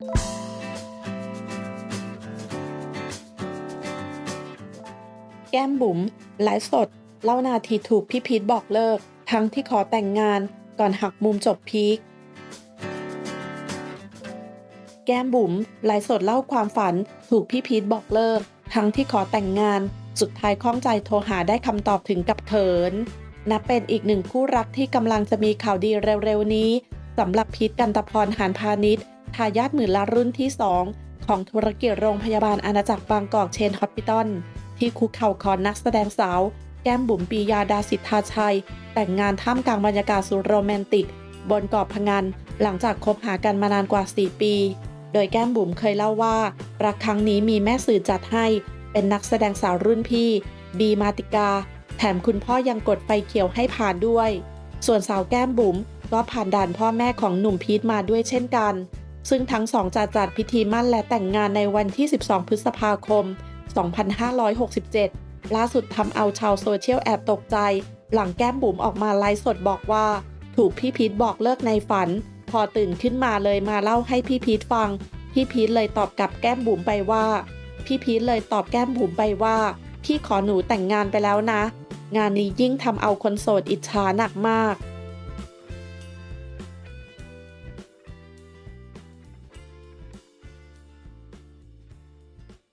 แก้มบุ๋มไลฟ์สด เล่านาทีถูกพี่พีทบอกเลิก ทั้งที่ขอแต่งงานก่อนหักมุมจบพีคแก้มบุ๋มไลฟ์สดเล่าความฝัน ถูกพี่พีทบอกเลิก ทั้งที่ขอแต่งงาน สุดท้ายข้องใจโทรหาได้คำตอบถึงกับเขินนับเป็นอีกหนึ่งคู่รักที่กำลังจะมีข่าวดีเร็วๆนี้สำหรับพีทกันตพรหานพาณิชย์ ทายาทหมื่นล้านรุ่นที่ 2 ของธุรกิจโรงพยาบาลอาณาจักรบางกอกเชนฮอสพิทอลที่คุกเข่าขอนักแสดงสาว แก้มบุ๋มปียาดาสิทธาชัย แต่งงานท่ามกลางบรรยากาศสุดโรแมนติก บนเกาะพะงัน หลังจากคบหากันมานานกว่า 4 ปี โดยแก้มบุ๋มเคยเล่าว่า รักครั้งนี้มีแม่สื่อจัดให้ เป็นนักแสดงสาวรุ่นพี่ บีมาติกา แถมคุณพ่อยังกดไฟเขียวให้ผ่านด้วย ส่วนสาวแก้มบุ๋มก็ผ่านด่านพ่อแม่ของหนุ่มพีทมาด้วยเช่นกัน ซึ่งทั้งสองจะจัดพิธีมั่นและแต่งงานในวันที่ 12 พฤษภาคม 2567 ล่าสุดทำเอาชาวโซเชียลแอบตกใจ หลังแก้มบุ๋มออกมาไลฟ์สดบอกว่า ถูกพี่พีทบอกเลิกในฝัน พอตื่นขึ้นมาเลยมาเล่าให้พี่พีทฟัง พี่พีทเลยตอบกลับแก้มบุ๋มไปว่า พี่พีทเลยตอบแก้มบุ๋มไปว่า พี่ขอหนูแต่งงานไปแล้วนะ งานนี้ยิ่งทำเอาคนโสดอิจฉาหนักมาก